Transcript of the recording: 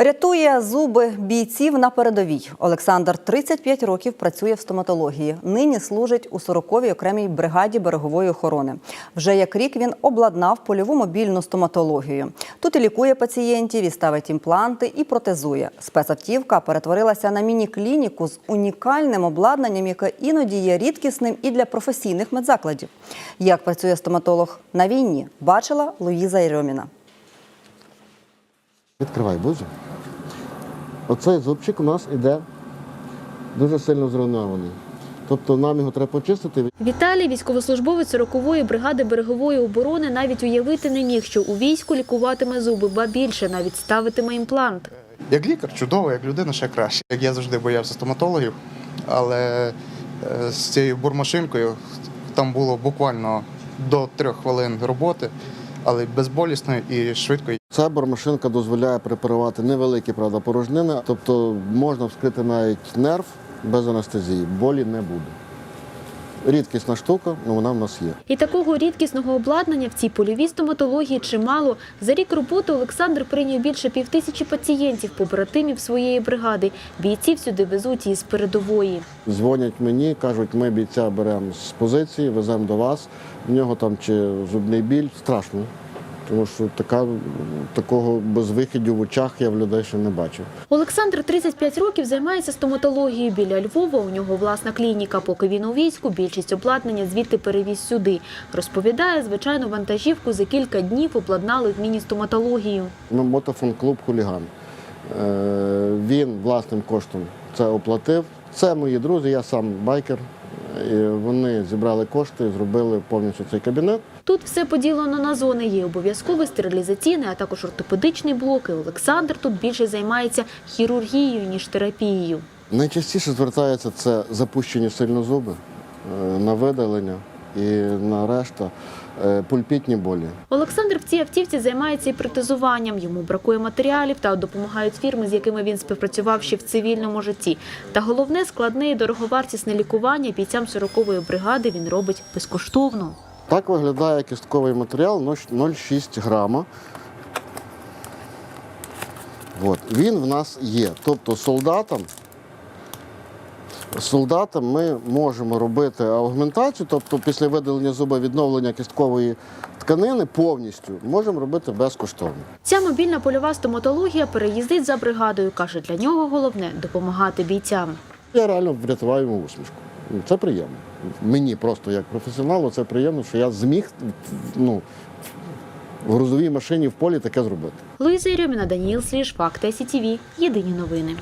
Рятує зуби бійців на передовій. Олександр 35 років працює в стоматології. Нині служить у 40-й окремій бригаді берегової охорони. Вже як рік він обладнав польову мобільну стоматологію. Тут і лікує пацієнтів, і ставить імпланти, і протезує. Спецавтівка перетворилася на міні-клініку з унікальним обладнанням, яке іноді є рідкісним і для професійних медзакладів. Як працює стоматолог на війні, бачила Луїза Єрьоміна. Відкривай, боже. Оцей зубчик у нас іде дуже сильно зруйнований. Тобто нам його треба почистити. Віталій, військовослужбовець 40-ї бригади берегової оборони, навіть уявити не міг, що у війську лікуватиме зуби, ба більше навіть ставитиме імплант. Як лікар чудово, як людина ще краще. Як я завжди боявся стоматологів, але е, з цією бурмашинкою там було буквально до трьох хвилин роботи, але безболісно і швидко. Ця бормашинка дозволяє препарувати невеликі правда, порожнини, тобто можна вскрити навіть нерв без анестезії, болі не буде. Рідкісна штука, але вона в нас є. І такого рідкісного обладнання в цій польовій стоматології чимало. За рік роботи Олександр прийняв більше півтисячі пацієнтів, побратимів своєї бригади. Бійців сюди везуть із передової. Дзвонять мені, кажуть, ми бійця беремо з позиції, веземо до вас. В нього там чи зубний біль страшно. Тому що така, такого безвиходу в очах я в людей ще не бачив. Олександр 35 років займається стоматологією. Біля Львова у нього власна клініка. Поки він у війську, більшість обладнання звідти перевіз сюди. Розповідає, звичайну вантажівку за кілька днів обладнали в міні-стоматологію. Ми мотофон-клуб хуліган. Е, Він власним коштом це оплатив. Це мої друзі, я сам байкер. І вони зібрали кошти, зробили повністю цей кабінет. Тут все поділено на зони. Є обов'язковий стерилізаційний, а також ортопедичний блок. І Олександр тут більше займається хірургією, ніж терапією. Найчастіше звертається це запущені сильно зуби е, на видалення і на решта е, пульпітні болі. Олександр в цій автівці займається і протезуванням. Йому бракує матеріалів та допомагають фірми, з якими він співпрацював ще в цивільному житті. Та головне складне і дороговартісне лікування бійцям 40-ї бригади він робить безкоштовно. Так виглядає кістковий матеріал 0,6 грама. От. Він в нас є. Тобто солдатам, солдатам ми можемо робити аугментацію, тобто після видалення зуба відновлення кісткової тканини повністю можемо робити безкоштовно. Ця мобільна польова стоматологія переїздить за бригадою. Каже, для нього головне допомагати бійцям. Я реально врятуваю йому усмішку. Це приємно. Мені просто як професіоналу це приємно, що я зміг ну, в грузовій машині в полі таке зробити. Луїза Єрьоміна, Даніїл Сліж, Факти СІТВ. Єдині новини.